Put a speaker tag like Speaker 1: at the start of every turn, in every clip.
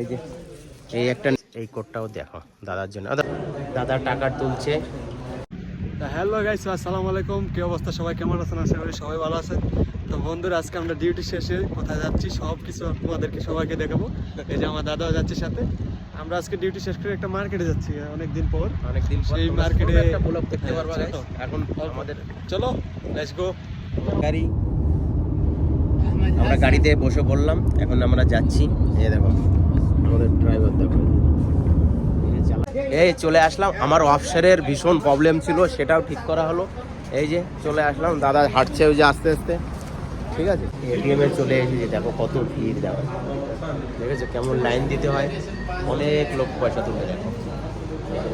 Speaker 1: এই যে এই একটা এই কোডটাও দেখো দাদার জন্য। দাদা টাকা তুলছে।
Speaker 2: হ্যালো গাইস আসসালামু আলাইকুম। কি অবস্থা? সবাই কেমন আছেন? আশা করি সবাই ভালো আছেন। তো বন্ধুরা আজকে আমরা ডিউটি শেষে কোথায় যাচ্ছি সব কিছু তোমাদেরকে সবাইকে দেখাবো। এই যে আমার দাদাও যাচ্ছে সাথে। আমরা আজকে ডিউটি শেষ করে একটা মার্কেটে যাচ্ছি অনেক দিন পর।
Speaker 1: অনেকদিন পর
Speaker 2: সেই market-এ-
Speaker 1: একটা ব্লগ দেখতে
Speaker 2: হ্যাঁ,
Speaker 1: পারবা। এখন আমাদের
Speaker 2: চলো লেটস গো
Speaker 1: গাড়ি। আমরা গাড়িতে বসে পড়লাম, এখন আমরা যাচ্ছি। এই দেখো, আমাদের ড্রাইভার দেখো। এই চালা- আসলাম, আমার অফসারের ভীষণ প্রবলেম ছিল, সেটাও ঠিক করা হলো। এই যে, চলে আসলাম, দাদা হাঁটছে ওই যে আস্তে আস্তে। ঠিক আছে? এটিএমে চলে এসেছি, দেখো কত ভিড়, দেখো। আছে, কেমন লাইন দিতে হয়। অনেক লোক পয়সা তুলে দেখো।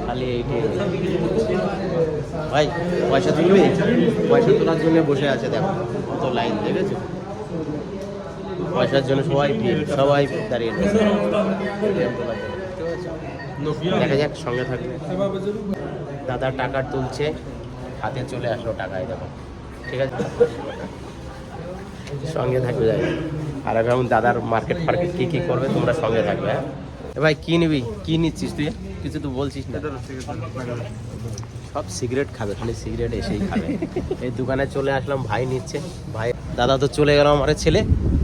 Speaker 1: খালি এইটিএম ভাই, পয়সা তুলবি? পয়সা তোলার জন্য বসে আছে, দেখো। কত লাইন দেখেছ পয়সার জন্য সবাই সবাই দাঁড়িয়ে। দেখা যাক, সঙ্গে থাকবে। দাদা টাকা তুলছে, হাতে চলে আসলো টাকায়, দেখো। ঠিক আছে? সঙ্গে থাকবে, যাই আর এখন দাদার মার্কেট ফার্কেট কী কী করবে, তোমরা সঙ্গে থাকবে হ্যাঁ? ভাই, কী নিবি? কী নিচ্ছিস তুই? কিছু তো বলছিস না। সব সিগারেট খাবে, খালি সিগারেট এসেই খাবে। এই দোকানে চলে আসলাম, ভাই নিচ্ছে। ভাই, দাদা তো চলে গেল আমার ছেলে।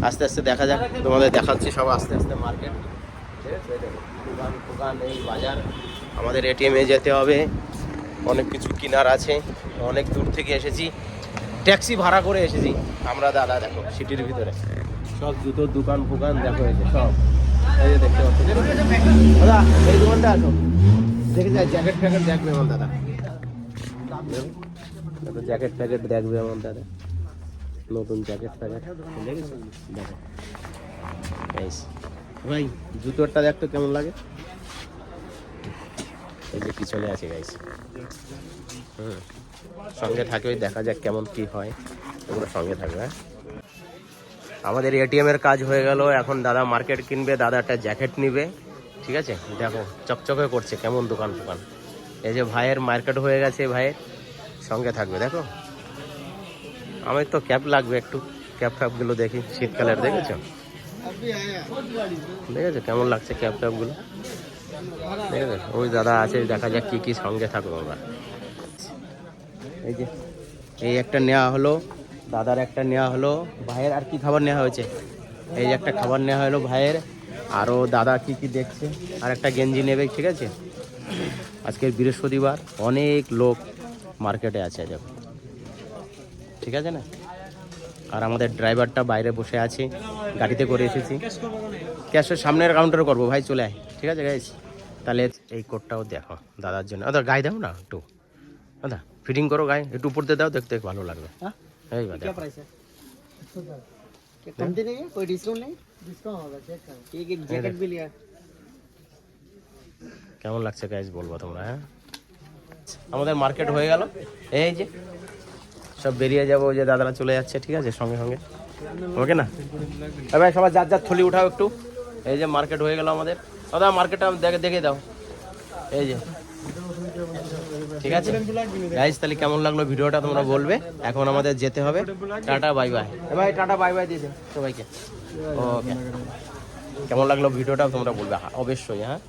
Speaker 1: আস্তে আস্তে দেখা যাক, তোমাদের দেখাচ্ছি সব আস্তে আস্তে মার্কেট দোকান দোকান, এই বাজার। আমাদের এটিএমে যেতে হবে। অনেক কিছু কেনার আছে। অনেক দূর থেকে এসেছি। ট্যাক্সি ভাড়া করে এসেছি। আমরা দাদা, দেখো, সিটির ভিতরে। সব জুতোর দোকান, ফোকান, দেখো যে সব। এই যে দেখতে পাচ্ছি। দাদা, এই দোকানটা আসো। দেখে যায় জ্যাকেট ফ্যাকেট দেখবে আমার দাদা। জ্যাকেট ফ্যাকেট দেখবে আমার দাদা। নতুন জ্যাকেট ফ্যাকেট দেখেছ দেখো. ভাই, জুতোরটা দেখতো কেমন লাগে? এই যে পিছনে আছে গাইস হুম। সঙ্গে থাকে ওই দেখা যাক কেমন কি হয়। তোমরা সঙ্গে থাকবে হ্যাঁ? আমাদের এটিএম এর কাজ হয়ে গেল। এখন দাদা মার্কেট কিনবে, দাদা একটা জ্যাকেট নিবে। ঠিক আছে? দেখো, চকচকে করছে। কেমন দোকান ফোকান এই যে ভাইয়ের মার্কেট হয়ে গেছে, ভাইয়ের। সঙ্গে থাকবে, দেখো। আমার তো ক্যাপ লাগবে একটু ক্যাপ ফ্যাপগুলো দেখি, শীতকালের, দেখেছ? দেখেছ কেমন লাগছে ক্যাপ ঠিক আছে ওই দাদা আছে, দেখা যাক কি কি সঙ্গে থাকব আমরা। এই যে, এই একটা নেওয়া হলো, দাদার একটা নেওয়া হলো, ভাইয়ের আর কি খাবার নেওয়া হয়েছে? এই যে একটা খাবার নেওয়া হলো ভাইয়ের, আরও দাদা কি কি দেখছে? আর একটা গেঞ্জি নেবে, ঠিক আছে? আজকের বৃহস্পতিবার, অনেক লোক মার্কেটে আছে, দেখো। ঠিক আছে না আর আমাদের ড্রাইভারটা বাইরে বসে আছে গাড়িতে করে এসেছি ক্যাশের সামনের কাউন্টারে করবো ভাই চলে আয় ঠিক আছে গাইস তাহলে এই কোডটাও দেখো দাদার জন্য দাদা গায়ে দাও না একটু দাদা ফিটিং করো গায়ে একটু উপর দিয়ে দাও দেখতে ভালো লাগবে এই বা দেখো।
Speaker 3: प्राइस है कमती नहीं है कोई डिस्काउंट नहीं डिस्काउंट होगा चेक करो एक एक जैकेट भी लिया
Speaker 1: কেমন লাগছে গাইস বলবো তোমরা হ্যাঁ আমাদের মার্কেট হয়ে গেল এই যে সব বেরিয়ে যাব যে দাদারা চলে যাচ্ছে ঠিক আছে সঙ্গে সঙ্গে। ওকে না? ভাই সবাই যার যার থলি উঠাও একটু। এই যে মার্কেট হয়ে গেল আমাদের। দাদা মার্কেটটা দেখে দেখে দাও। এই যে। ঠিক আছে? গাইস তাহলে কেমন লাগল ভিডিওটা তোমরা বলবে? এখন আমাদের যেতে হবে। Tata bye bye. ভাই টাটা বাই বাই দিয়ে সবাইকে। ওকে। কেমন লাগল ভিডিওটা তোমরা বলবে? হ্যাঁ, অবশ্যই হ্যাঁ।